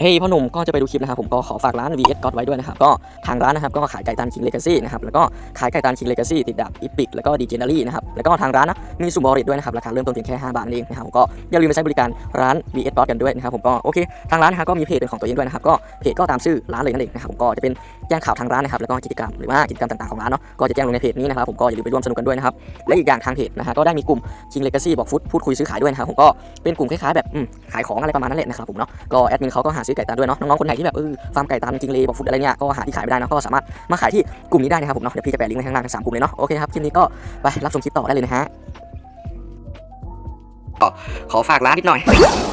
เฮ้ยพ่อหนุ่มก็จะไปดูคลิปนะครับผมก็ขอฝากร้าน VS God ไว้ด้วยนะครับก็ทางร้านนะครับก็ขายไก่ตัน King Legacy นะครับแล้วก็ขายไก่ตัน King Legacy ติดดาบ Epic แล้วก็ Legendary นะครับแล้วก็ทางร้านนะมีสุ่มบอริดด้วยนะครับราคาเริ่มต้นเพียงแค่ 5 บาทเองนะครับผมก็อย่าลืมไปใช้บริการร้าน VS God กันด้วยนะครับผมก็โอเคทางร้านนะครับก็มีเพจเป็นของตัวเองด้วยนะครับก็เพจก็ตามชื่อร้านเลยนั่นเองนะครับผมก็จะเป็นแจ้งข่าวทางร้านนะครับแล้วก็กิจกรรมหรือว่ากิจกรรมต่างๆของร้านเนาะก็จะแจ้งลงในเพจนี้นะครับผมก็อย่าลืมไปร่วมสนุกกันด้วยนะครับและอีกอย่างทางเพจนะฮะก็ได้มีกลุ่ม King Legacy บอกฟุตพูดคุยซื้อขายด้วยนะครับผมก็เป็นกลุ่มคล้ายๆแบบขายของอะไรประมาณนั้นแหละนะครับผมเนาะก็แอดมินเขาก็หาซื้อไก่ตันด้วยเนาะน้องๆคนไหนที่แบบเออฟาร์มไก่ตันจริงเลยบอกฟุตอะไรเนี่ยก็หาที่ขายไม่ได้เนาะก็สามารถมาขายที่กลุ่มนี้ได้นะครับผมเนาะเดี๋ยวพี่จะแปะลิงก์ไว้ข้างล่างทั้งสามกลุ่มเลยเนาะโอเคนะครับคลิปนี้ก็ไปรับชมคลิปต่อได้เลยนะฮะขอฝากร้านนิดหน่อย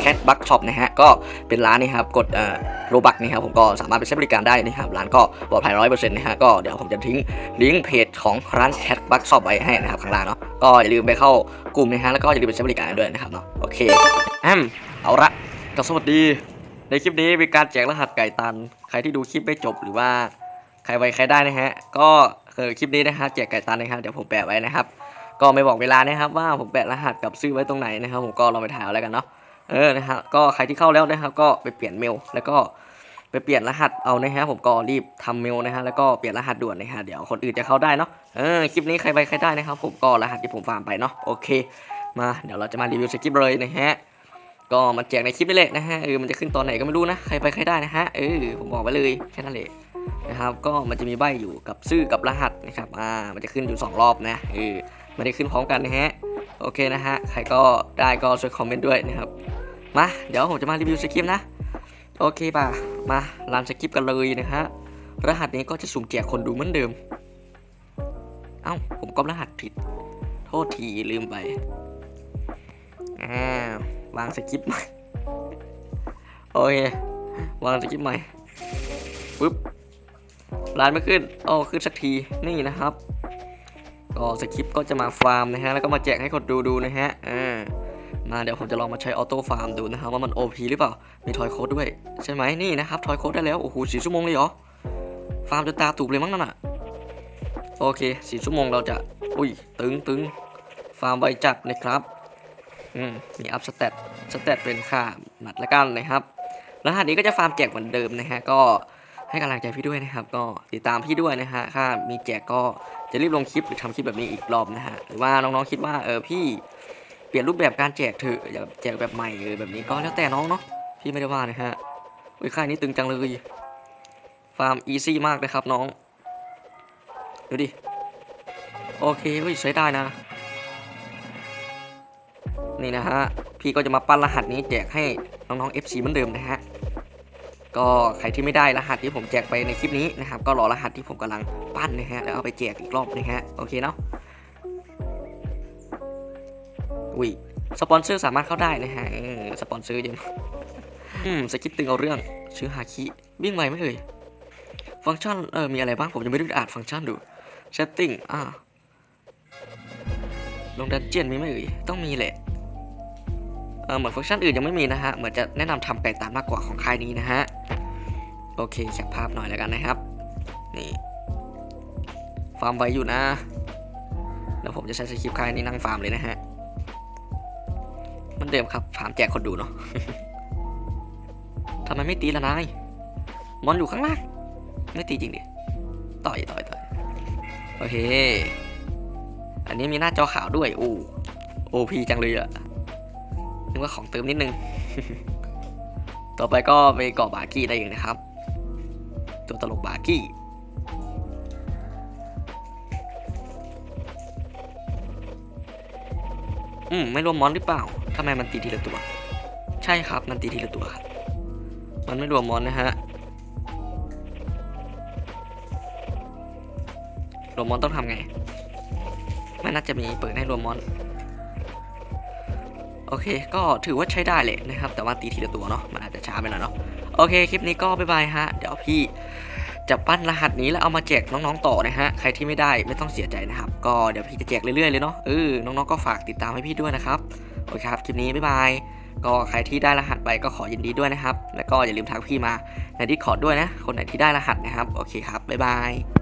Cat Bug Shop นะฮะก็เป็นร้านนี่ครับกดเอ่อโรบักนี่ครับผมก็สามารถไปใช้บริการได้นะครับร้านก็ปลอดภัยร้อยเปอร์เซ็นต์นะฮะก็เดี๋ยวผมจะทิ้งลิงก์เพจของร้าน Cat Bug Shop ไว้ให้นะครับข้างล่างเนาะก็อย่าลืมไปเข้ากลุ่มนะฮะแล้วก็อย่าลืมไปใช้บริการกันด้วยนะครับเนาะโอเคอืมเอาละก็สวัสดี ในคลิปนี้มีการแจกรหัสไก่ตัน ใครที่ดูคลิปไม่จบหรือว่าใครไวใครได้นะฮะ ก็คือคลิปนี้นะฮะแจกไก่ตันนะครับเดี๋ยวผมแปะไว้นะครับ ก็ไม่บอกเวลานะครับ ว่าผมแปะรหัสกับชื่อไว้ตรงไหนนะครับ ผมก็ลองไปถ่ายเอาแล้วกันเนาะเออนะฮะก็ใครที่เข้าแล้วนะครับ ก็ไปเปลี่ยนเมลแล้วก็ไปเปลี่ยนรหัสเอานะฮะผมก็รีบทำเมลนะฮะแล้วก็เปลี่ยนรหัสด่วนนะฮะเดี๋ยวคนอื่นจะเข้าได้เนาะเออคลิปนี้ใครไปใครได้นะครับ ผมก็รหัสที่ผมฟาร์มไปเนาะโอเค มาเดี๋ยวเราจะมารีวิวสคริปเลยนะฮะ ก็มันแจกในคลิปนี่แหละนะฮะเออมันจะขึ้นตอนไหนก็ไม่รู้นะใครไปใครได้นะฮะเออผมบอกไว้เลยแค่นั้นแหละนะครับก็มันจะมีใบอยู่กับชื่อกับรหัสนะครับอ่ามันจะขึ้นอยู่ 2 รอบนะเออไม่ได้ขึ้นพร้อมกันนะฮะโอเคนะฮะใครก็ได้ก็ช่วยคอมเมนต์ด้วยนะครับมาเดี๋ยวผมจะมารีวิวสคริปต์นะโอเคป่ะมารันสคริปต์กันเลยนะฮะรหัสนี้ก็จะสุ่มแจกคนดูเหมือนเดิมเอ้าผมก็รหัสผิด โทษทีลืมไปอ่าว วางสคริปต์ใหม่ โอเค วางสคริปต์ใหม่ปึ๊บร้านไม่ขึ้นโอ้ขึ้นสักทีนี่นะครับ ก็สคริปต์ก็จะมาฟาร์มนะฮะ แล้วก็มาแจกให้คนดูดูนะฮะอ่ามาเดี๋ยวผมจะลองมาใช้ออโต้ฟาร์มดูนะครับว่ามัน OP หรือเปล่า มีทอยโค้ดด้วย ใช่ไหมนี่นะครับทอยโค้ดได้แล้ว โอ้โหสี่ชั่วโมงเลยเหรอ ฟาร์มจนตาตูบเลยมั้งนั่นอะ โอเคสี่ชั่วโมงเราจะ อุ้ย ตึงตึงฟาร์มไวจัดนะครับ มีอัพสเตตสเตตเป็นค่าหมัดละกันนะครับรหัสนี้ก็จะฟาร์มแจกเหมือนเดิมนะฮะก็ให้กำลังใจพี่ด้วยนะครับ ก็ติดตามพี่ด้วยนะฮะถ้ามีแจกก็จะรีบลงคลิปหรือทำคลิปแบบนี้อีกรอบนะฮะหรือว่าน้องๆคิดว่าเออพี่เปลี่ยนรูปแบบการแจกเถอะอย่าแจกแบบใหม่เออแบบนี้ก็แล้วแต่น้องเนาะพี่ไม่ได้ว่านะฮะอุ้ยค่ายนี้ตึงจังเลยฟาร์มอีซี่มากเลยครับน้อง ดูดิ โอเคเฮ้ยใช้ได้นะ นี่นะฮะ พี่ก็จะมาปั้นรหัสนี้แจกให้น้องๆ FC เหมือนเดิมนะฮะ ก็ใครที่ไม่ได้รหัสที่ผมแจกไปในคลิปนี้นะครับ ก็รอรหัสที่ผมกำลังปั้นนะฮะ แล้วเอาไปแจกอีกรอบนะฮะ โอเคเนาะ อุ้ย สปอนเซอร์สามารถเข้าได้นะฮะสปอนเซอร์ยอะอืมสกิปตึงเอาเรื่องชื่อฮาคิวิ่งไวไหมเอ่ย ฟังก์ชันเออมีอะไรบ้าง ผมยังไม่ได้อ่านฟังก์ชันดู setting อ่าลงดันเจียนมีไหมเอ่ย ต้องมีแหละ เหมือนฟังก์ชันอื่นยังไม่มีนะฮะ เหมือนจะแนะนำทำไก่ตามมากกว่าของค่ายนี้นะฮะ โอเคแคปภาพหน่อยแล้วกันนะครับ นี่ฟาร์มไว้อยู่นะ แล้วผมจะใช้สคริปต์ค่ายนี้นั่งฟาร์มเลยนะฮะมันเดิมครับฟาร์มแจกคนดูเนาะทำไมไม่ตีละนายมอนอยู่ข้างล่างไม่ตีจริงดิ ต่อยต่อยต่อยโอเค อันนี้มีหน้าจอขาวด้วย โอ้โอพีจังเลยอะ นึกว่าของเติมนิดนึง ต่อไปก็ไปเกาะบากี้ได้เองนะครับ ตัวตลกบากี้อืมไม่รวมมอนหรือเปล่าทำไมมันตีทีละตัว ใช่ครับ มันตีทีละตัวครับมันไม่รวมมอนนะฮะรวมมอนต้องทำไงไม่น่าจะมีเปิดให้รวมมอน โอเค ก็ถือว่าใช้ได้เลยนะครับ แต่ว่าตีทีละตัวเนาะ มันอาจจะช้าไปหน่อยเนาะ โอเค คลิปนี้ก็บายบายฮะ เดี๋ยวพี่จะปั้นรหัสนี้แล้วเอามาแจกน้องๆต่อนะฮะ ใครที่ไม่ได้ไม่ต้องเสียใจนะครับ ก็เดี๋ยวพี่จะแจกเรื่อยๆเลยเนาะ เออ น้องๆ ก็ฝากติดตามให้พี่ด้วยนะครับ โอเคครับ คลิปนี้บายบาย ก็ใครที่ได้รหัสไปก็ขอยินดีด้วยนะครับ แล้วก็อย่าลืมทักพี่มาในดิสคอร์ดด้วยนะ คนไหนที่ได้รหัสนะครับ โอเคครับบายบาย